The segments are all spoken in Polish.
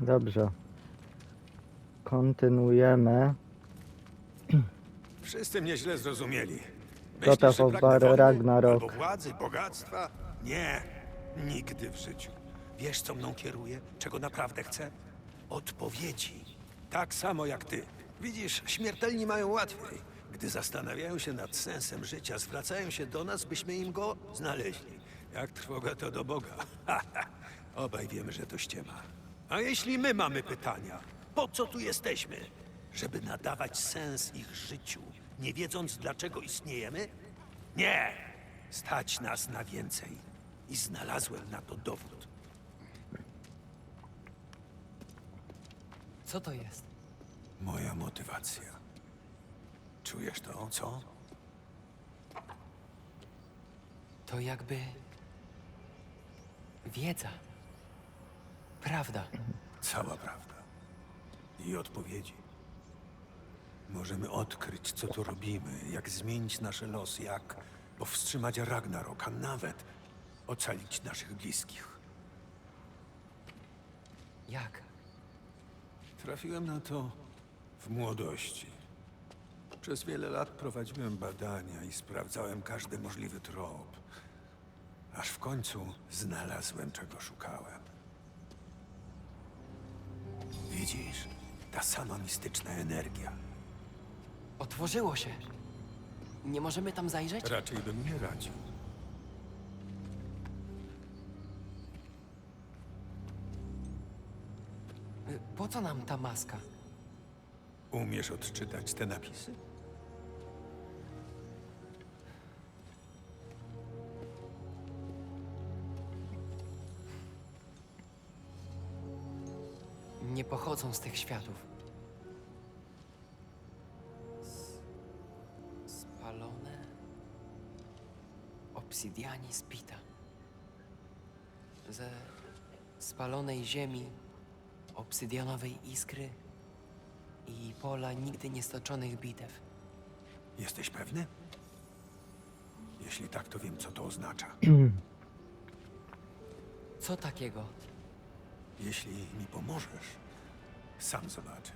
Dobrze. Kontynuujemy. Wszyscy mnie źle zrozumieli. Myślisz, że of pragnę War wojny? Ragnarok. Albo władzy, bogactwa? Nie, nigdy w życiu. Wiesz, co mną kieruje? Czego naprawdę chcę? Odpowiedzi. Tak samo jak ty. Widzisz, śmiertelni mają łatwiej. Gdy zastanawiają się nad sensem życia, zwracają się do nas, byśmy im go znaleźli. Jak trwoga to do Boga. Obaj wiemy, że to ściema. A jeśli my mamy pytania, po co tu jesteśmy? Żeby nadawać sens ich życiu, nie wiedząc dlaczego istniejemy? Nie! Stać nas na więcej. I znalazłem na to dowód. Co to jest? Moja motywacja. Czujesz to, co? To jakby. wiedza. Prawda. Cała prawda. I odpowiedzi. Możemy odkryć, co tu robimy, jak zmienić nasze losy, jak powstrzymać Ragnarok, a nawet ocalić naszych bliskich. Jak? Trafiłem na to w młodości. Przez wiele lat prowadziłem badania i sprawdzałem każdy możliwy trop. Aż w końcu znalazłem, czego szukałem. Widzisz, ta sama mistyczna energia. Otworzyło się. Nie możemy tam zajrzeć? Raczej bym nie radził. Y, Po co nam ta maska? Umiesz odczytać te napisy? Nie pochodzą z tych światów. S- Spalone. Obsydianie spita. Ze spalonej ziemi, obsydianowej iskry i pola nigdy niestoczonych bitew. Jesteś pewny? Jeśli tak, to wiem, co to oznacza. Co takiego? Jeśli mi pomożesz, sam zobaczysz.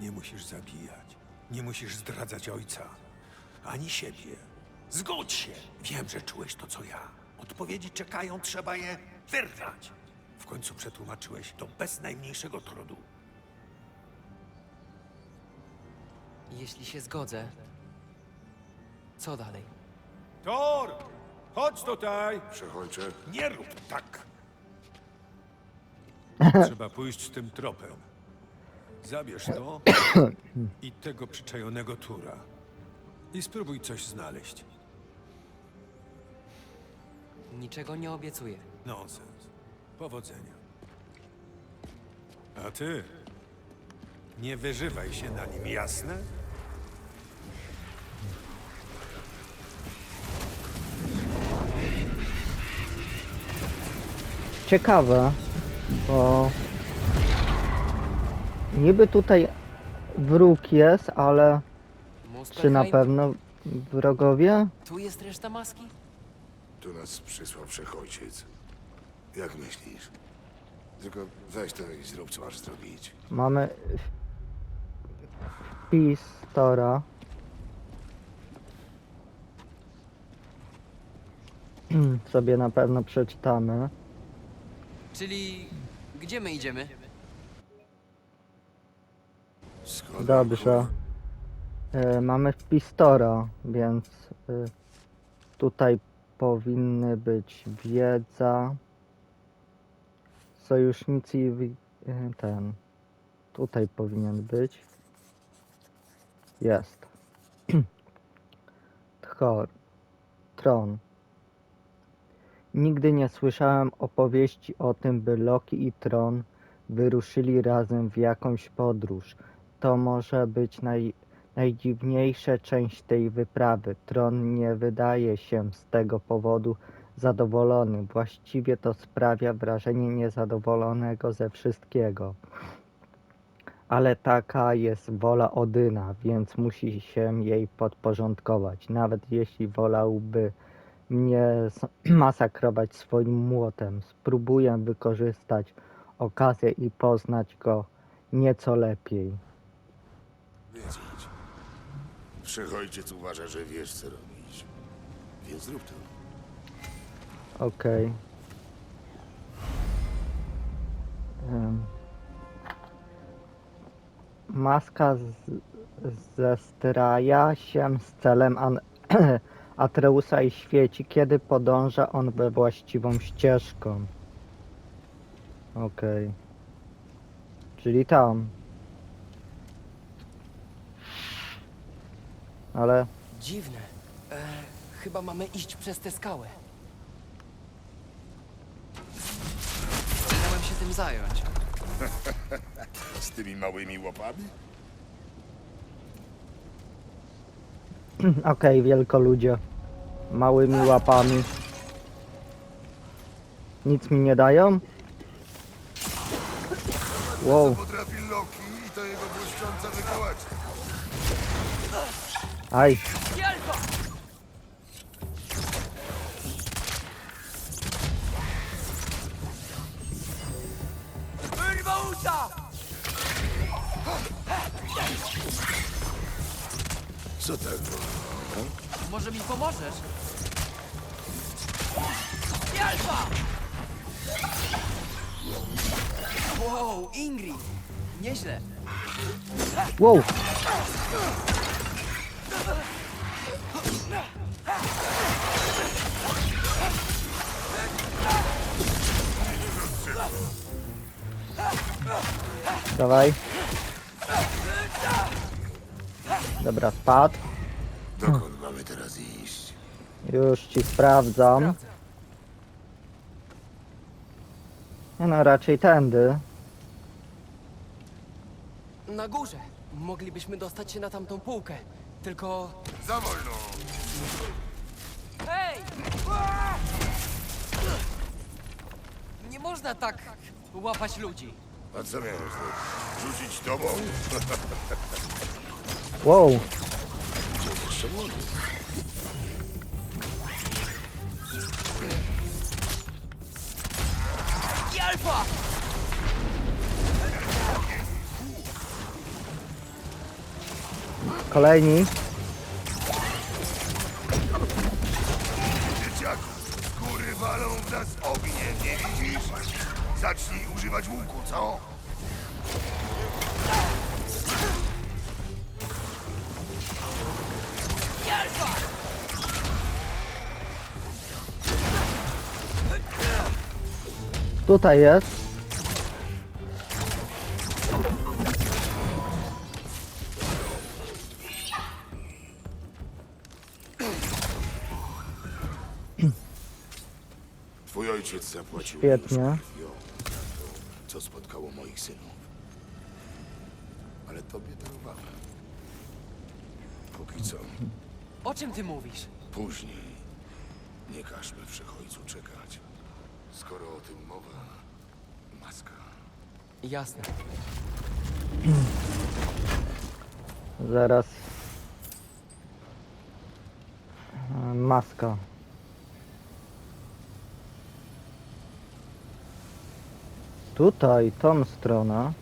Nie musisz zabijać, nie musisz zdradzać ojca, ani siebie. Zgodź się! Wiem, że czułeś to, co ja. Odpowiedzi czekają, trzeba je wyrwać. W końcu przetłumaczyłeś to bez najmniejszego trudu. Jeśli się zgodzę, co dalej? Thor! Chodź tutaj! Przechodźcie. Nie rób tak! Trzeba pójść tym tropem. Zabierz to i tego przyczajonego tura. I spróbuj coś znaleźć. Niczego nie obiecuję. Nonsens. Powodzenia. A ty? Nie wyżywaj się na nim, jasne? Ciekawe, bo niby tutaj wróg jest, ale czy na pewno wrogowie? Tu jest reszta maski? Tu nas przysłał wszechojciec. Jak myślisz? Tylko weź to i zrób, co masz zrobić. Mamy wpis Tora. Sobie na pewno przeczytamy. Czyli gdzie my idziemy? Skąd Dobrze. E, mamy wpis Tora, więc e, tutaj powinny być wiedza, sojusznicy i wi- e, ten. Tutaj powinien być. Jest. Thor. Tron. Nigdy nie słyszałem opowieści o tym, by Loki i Tron wyruszyli razem w jakąś podróż. To może być naj, najdziwniejsza część tej wyprawy. Tron nie wydaje się z tego powodu zadowolony. Właściwie to sprawia wrażenie niezadowolonego ze wszystkiego. Ale taka jest wola Odyna, więc musi się jej podporządkować. Nawet jeśli wolałby mnie s- masakrować swoim młotem, spróbuję wykorzystać okazję i poznać go nieco lepiej. Wiedzieć. Wszechojciec uważa, że wiesz, co robić. Więc zrób to. Okej. Em. Maska z, zestraja się z celem An Atreusa i świeci, kiedy podąża on we właściwą ścieżką. Okej. Czyli tam. Ale Dziwne. E, chyba mamy iść przez tę skałę. Miałem się tym zająć. Z tymi małymi łapami? Okej, wielkoludzie. Małymi łapami. Nic mi nie dają? Wow, Potrafi Loki i to jego błyszcząca wykołaczka. aj. Co tak? Może mi pomożesz? Nieźle. Wow. Dawaj. Dobra, spadł. Dokąd mamy teraz iść? Już ci sprawdzam. No raczej tędy. Na górze. Moglibyśmy dostać się na tamtą półkę. Tylko... Za wolno! Hej! Nie można tak łapać ludzi. A co miałeś zrobić? Rzucić tobą? Wow. Jeszcze Kolejni. Dzieciaku, góry walą w nas ogniem, nie widzisz? Zacznij używać łuku, co? Tutaj jest. Świetnie. co spotkało moich synów. Ale tobie darowałem. Póki co, O czym ty mówisz? później nie każmy wszechojcu czekać. Skoro o tym mowa, maska. Jasne. Zaraz. E, Maska. Tutaj, tą stronę.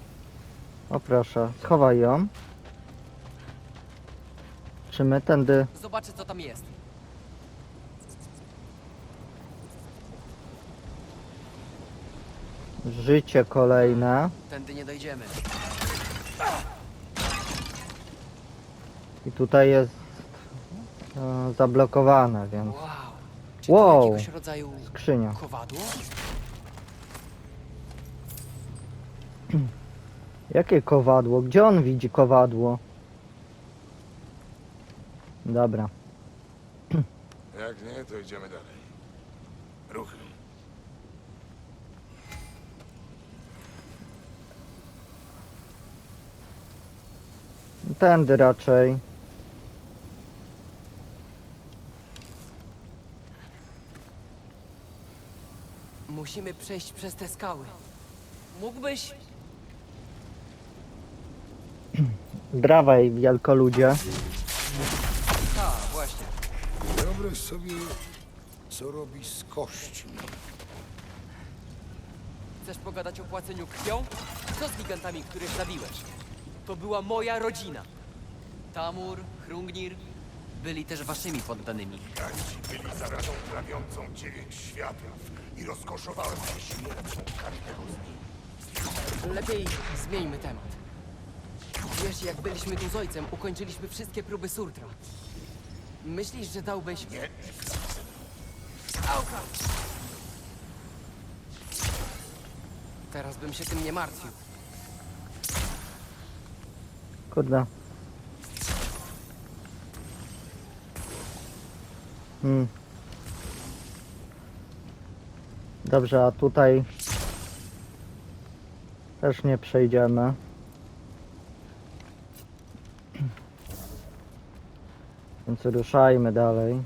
O proszę, schowaj ją. Czy my tędy... Zobaczę, co tam jest. Życie kolejne. Tędy nie dojdziemy. I tutaj jest e, zablokowane, więc Wow. Czy Wow. to jakiegoś rodzaju skrzynia. kowadło? Jakie kowadło? Gdzie on widzi kowadło? Dobra. Jak nie, to idziemy dalej. Ruchy. Tędy raczej. Musimy przejść przez te skały. Mógłbyś... Drawaj, wielkoludzie. Tak, właśnie. Wyobraź sobie, co robi z kośćmi. Chcesz pogadać o płaceniu krwią? Co z gigantami, których zabiłeś? To była moja rodzina. Tamur, Hrungnir byli też waszymi poddanymi. Giganci byli zarazą trawiącą dziewięć światów i rozkoszowałem się śmiercią każdego z nich. Lepiej zmieńmy temat. Wiesz, jak byliśmy tu z ojcem, ukończyliśmy wszystkie próby Surtra. Myślisz, że dałbyś... Nie, Auka! Teraz bym się tym nie martwił. Kurde. Hmm. Dobrze, a tutaj też nie przejdziemy. Więc ruszajmy dalej.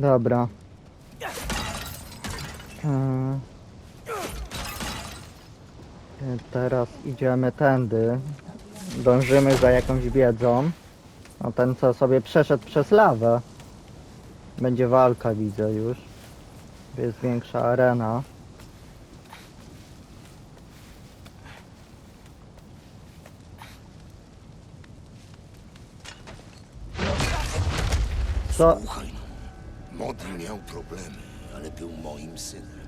Dobra. Eee, e, Teraz idziemy tędy. Dążymy za jakąś wiedzą. No ten co sobie przeszedł przez lawę. Będzie walka widzę już. Jest większa arena. Co? Słuchaj. Modi miał problemy, ale był moim synem.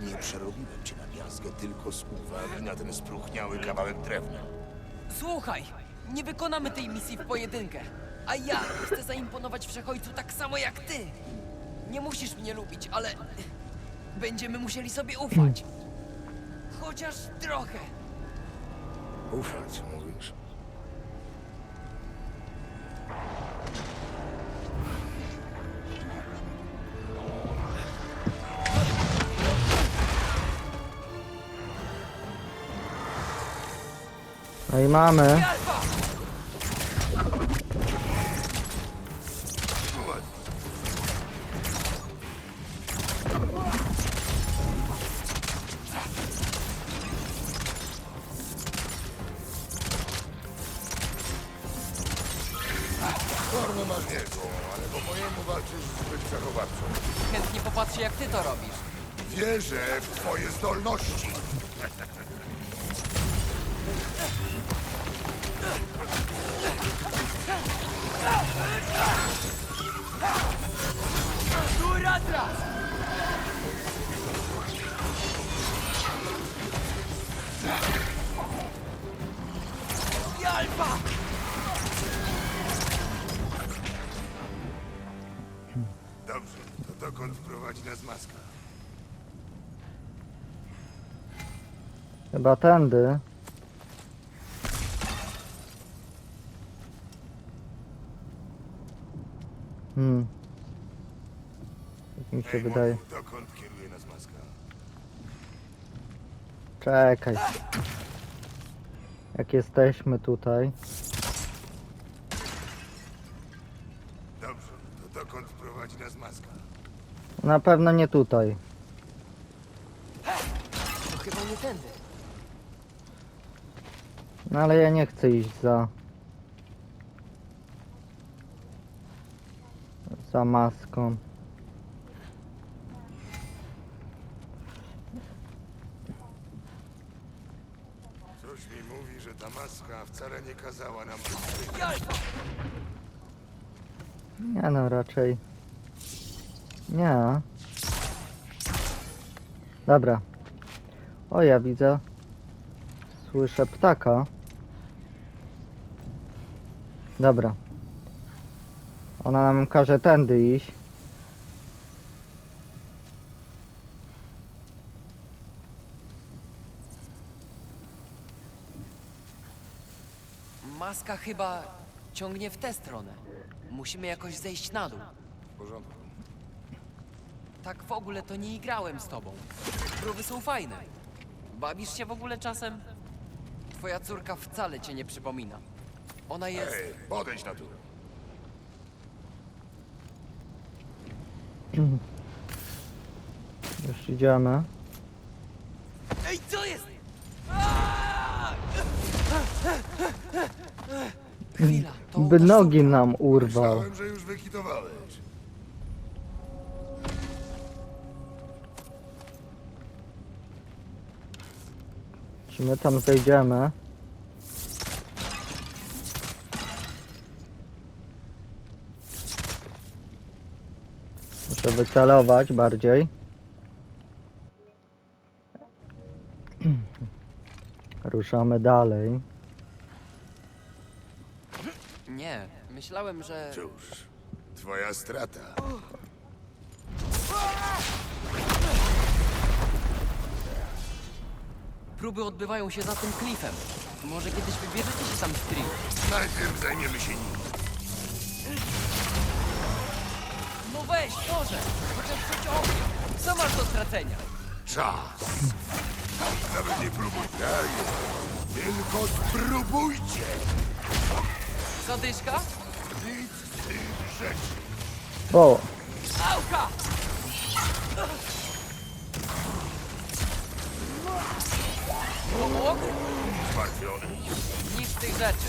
Nie przerobiłem cię na miazgę tylko z uwagi na ten spróchniały kawałek drewna. Słuchaj, nie wykonamy tej misji w pojedynkę. A ja chcę zaimponować wszechojcu tak samo jak ty. Nie musisz mnie lubić, ale będziemy musieli sobie ufać. Chociaż trochę. Ufać, mówisz? Mamy. Alfa! Formę masz niezłą, ale po mojemu walczysz zbyt zachowawczo. Chętnie popatrzę, jak ty to robisz. Wierzę w twoje zdolności. To dokąd prowadzi nas maska? Chyba tędy. Hmm. Tak mi się Ej, wydaje. Modi, dokąd kieruje nas maska? Czekaj. Jak jesteśmy tutaj. Dobrze, to dokąd prowadzi nas maska? Na pewno nie tutaj. To chyba nie tędy. No ale ja nie chcę iść za. Za maską. Coś mi mówi, że ta maska wcale nie kazała nam być! Nie no, raczej. Nie. Dobra. O, ja widzę. Słyszę ptaka. Dobra. Ona nam każe tędy iść. Maska chyba ciągnie w tę stronę. Musimy jakoś zejść na dół. w porządku. Tak w ogóle to nie igrałem z tobą. Próby są fajne. Bawisz się w ogóle czasem? Twoja córka wcale cię nie przypomina. Ona jest... Ej, podejdź na tu. Już idziemy. Ej, co jest? Chwila, to By nogi nam urwał. Myślałem, że już wykitowałeś. Czy my tam zejdziemy? Muszę wycelować bardziej. Ruszamy dalej. Nie, myślałem, że... Cóż, twoja strata. Próby odbywają się za tym klifem. Może kiedyś wybierzecie się tam z Tree. Najpierw zajmiemy się nim. Weź, może! Chociaż rzuć ogniem! Co masz do stracenia? Czas. Nawet nie próbuj. Daj. Tylko spróbujcie. Zadyszka? Nic z tych rzeczy. O! Auka! Pomógł? Zmartwiony. Nic z tych rzeczy.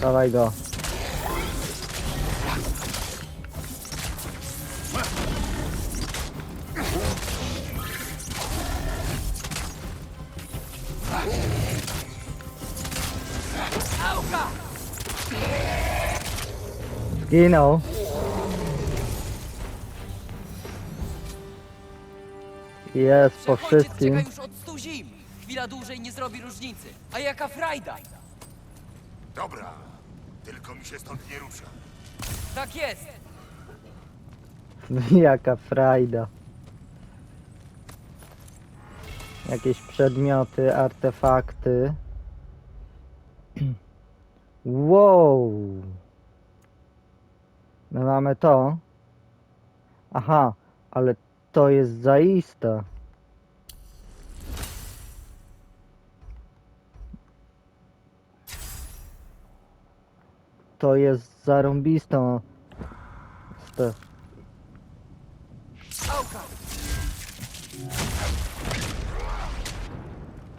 Dawaj go. Zginął. Jest po wszystkim. czeka już od stu zim. Chwila dłużej nie zrobi różnicy. A jaka frajda? Dobra. Tylko mi się stąd nie rusza. Tak jest. Jaka frajda. Jakieś przedmioty, artefakty. Wow. My mamy to. Aha, ale to jest zaiste. To jest zarąbistą. Ste- Auka!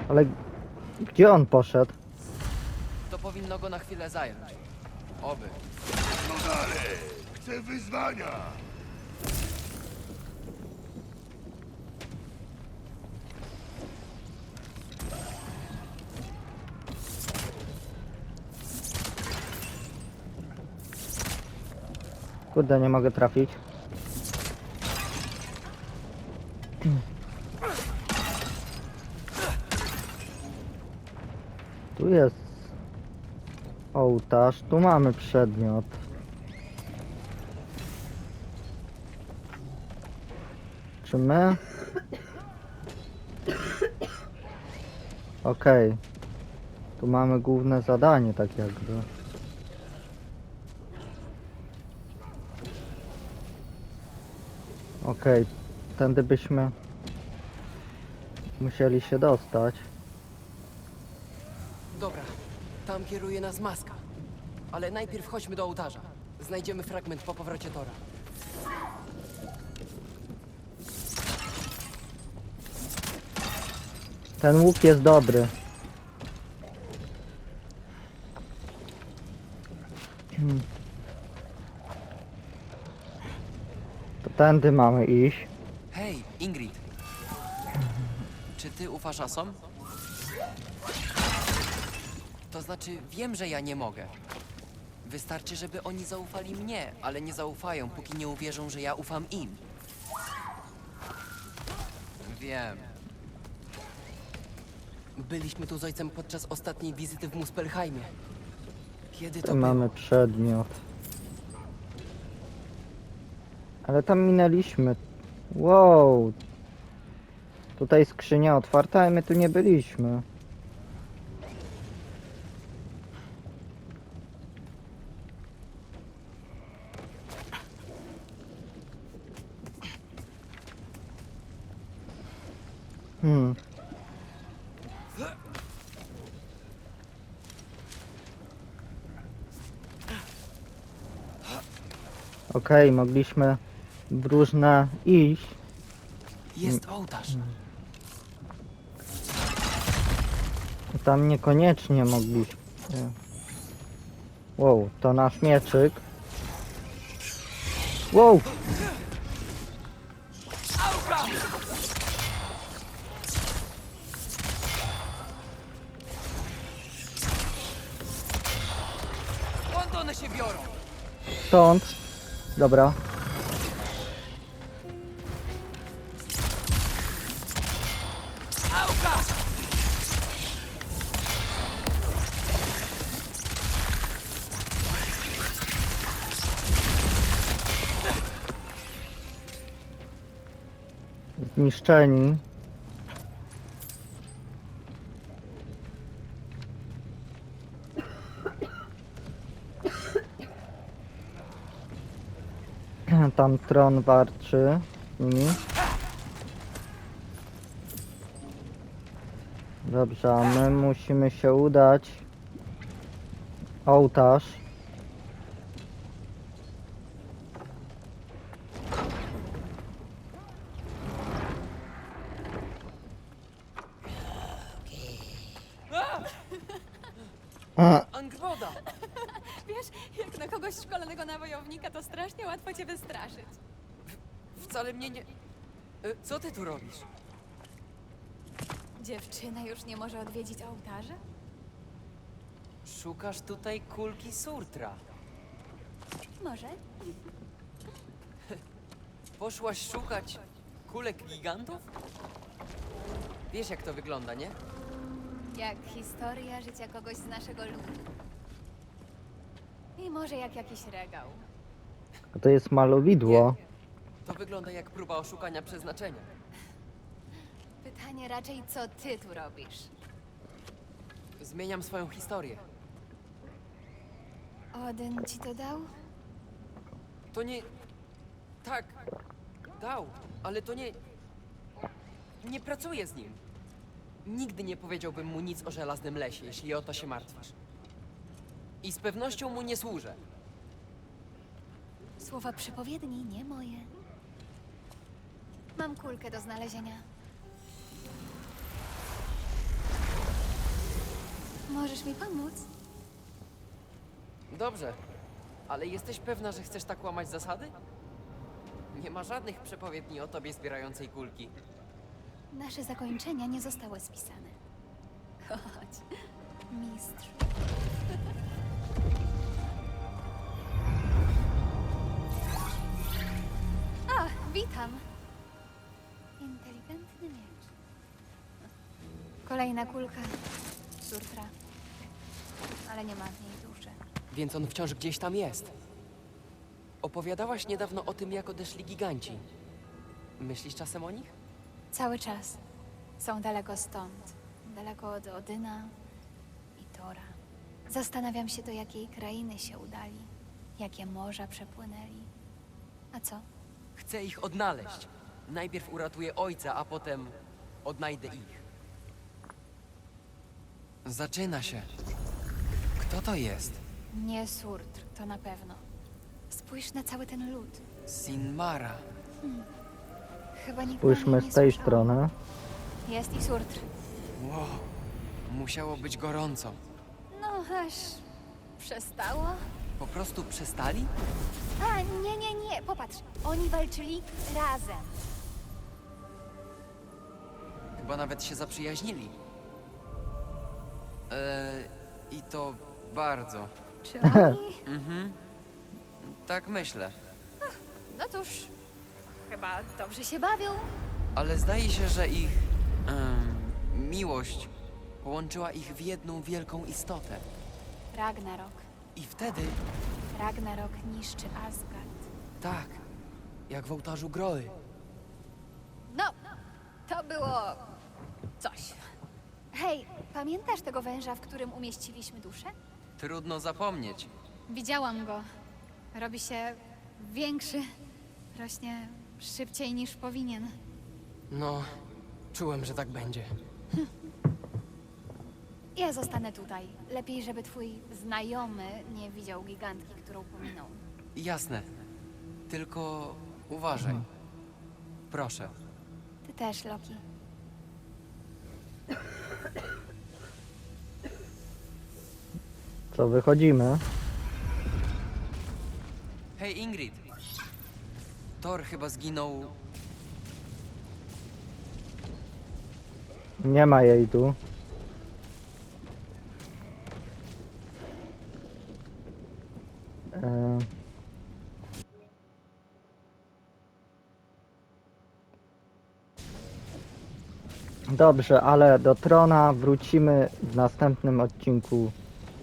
Ale gdzie on poszedł? To powinno go na chwilę zająć. Oby. No dalej. Chcę wyzwania. Kurde, nie mogę trafić. Tu jest ołtarz, tu mamy przedmiot. Czy my? Okej. Tu mamy główne zadanie, tak jakby. Okej, tędy byśmy musieli się dostać. Dobra, tam kieruje nas maska. Ale najpierw chodźmy do ołtarza. Znajdziemy fragment po powrocie Tora. Ten łuk jest dobry. Tędy mamy iść. Hej, Ingrid. Czy ty ufasz Asom? To znaczy, wiem, że ja nie mogę. Wystarczy, żeby oni zaufali mnie, ale nie zaufają, póki nie uwierzą, że ja ufam im. Wiem. Byliśmy tu z ojcem podczas ostatniej wizyty w Muspelheimie. Kiedy to Tu było? mamy przedmiot. Ale tam minęliśmy. Wow. Tutaj skrzynia otwarta, a my tu nie byliśmy. Hmm. Okej, mogliśmy w różne iść. Jest ołtarz. Tam niekoniecznie mogliśmy. Wow, to nasz mieczyk. Wow! Skąd one się biorą? Stąd. Dobra. Zniszczeni. Tam tron warczy nimi. Dobrze, a my musimy się udać. Ołtarz. A, Angroda! Wiesz, jak na kogoś szkolonego na wojownika, to strasznie łatwo cię wystraszyć. Mnie nie... E, Co ty tu robisz? Dziewczyna już nie może odwiedzić ołtarza? Szukasz tutaj kulki Surtra. Może. Poszłaś szukać kulek gigantów? Wiesz jak to wygląda, nie? Jak historia życia kogoś z naszego ludu. I może jak jakiś regał. to jest malowidło. To wygląda jak próba oszukania przeznaczenia. Pytanie raczej, co ty tu robisz? Zmieniam swoją historię. Odyn ci to dał? To nie... Tak, dał, ale to nie... Nie pracuję z nim. Nigdy nie powiedziałbym mu nic o żelaznym lesie, jeśli o to się martwisz. I z pewnością mu nie służę. Słowa przepowiedni, nie moje. Mam kulkę do znalezienia. Możesz mi pomóc? Dobrze, ale jesteś pewna, że chcesz tak łamać zasady? Nie ma żadnych przepowiedni o tobie zbierającej kulki. Nasze zakończenia nie zostały spisane. Chodź, mistrz. A, witam. Kolejna kulka. Surtra. Ale nie ma w niej duszy. Więc on wciąż gdzieś tam jest. Opowiadałaś niedawno o tym, jak odeszli giganci. Myślisz czasem o nich? Cały czas. Są daleko stąd. Daleko od Odyna i Tora. Zastanawiam się, do jakiej krainy się udali. Jakie morza przepłynęli. A co? Chcę ich odnaleźć. Najpierw uratuję ojca, a potem odnajdę ich. Zaczyna się. Kto to jest? Nie Surtr, to na pewno. Spójrz na cały ten lud. Sinmara. Chyba nikt o niej Spójrzmy nie z tej słyszał. strony. Jest i Surtr. Wow. Musiało być gorąco. No aż przestało? Po prostu przestali? A, nie, nie, nie, popatrz. Oni walczyli razem. Chyba nawet się zaprzyjaźnili. Eee, I to bardzo. Czy oni? Mhm. Tak myślę. No cóż, chyba dobrze się bawią. Ale zdaje się, że ich em, miłość połączyła ich w jedną wielką istotę. Ragnarok. I wtedy, Ragnarok niszczy Asgard. tak, jak w ołtarzu Groły. No, to było coś. Hej, pamiętasz tego węża, w którym umieściliśmy duszę? Trudno zapomnieć. Widziałam go. Robi się większy. Rośnie szybciej niż powinien. No, czułem, że tak będzie. Ja zostanę tutaj. Lepiej, żeby twój znajomy nie widział gigantki, którą pominął. Jasne. Tylko uważaj. Proszę. Ty też, Loki. Co, wychodzimy? Hej, Ingrid. Thor chyba zginął. Nie ma jej tu. E... Dobrze, ale do Trona wrócimy w następnym odcinku.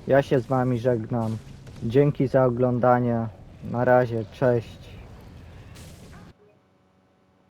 Ja się z wami żegnam. Dzięki za oglądanie. Na razie, cześć.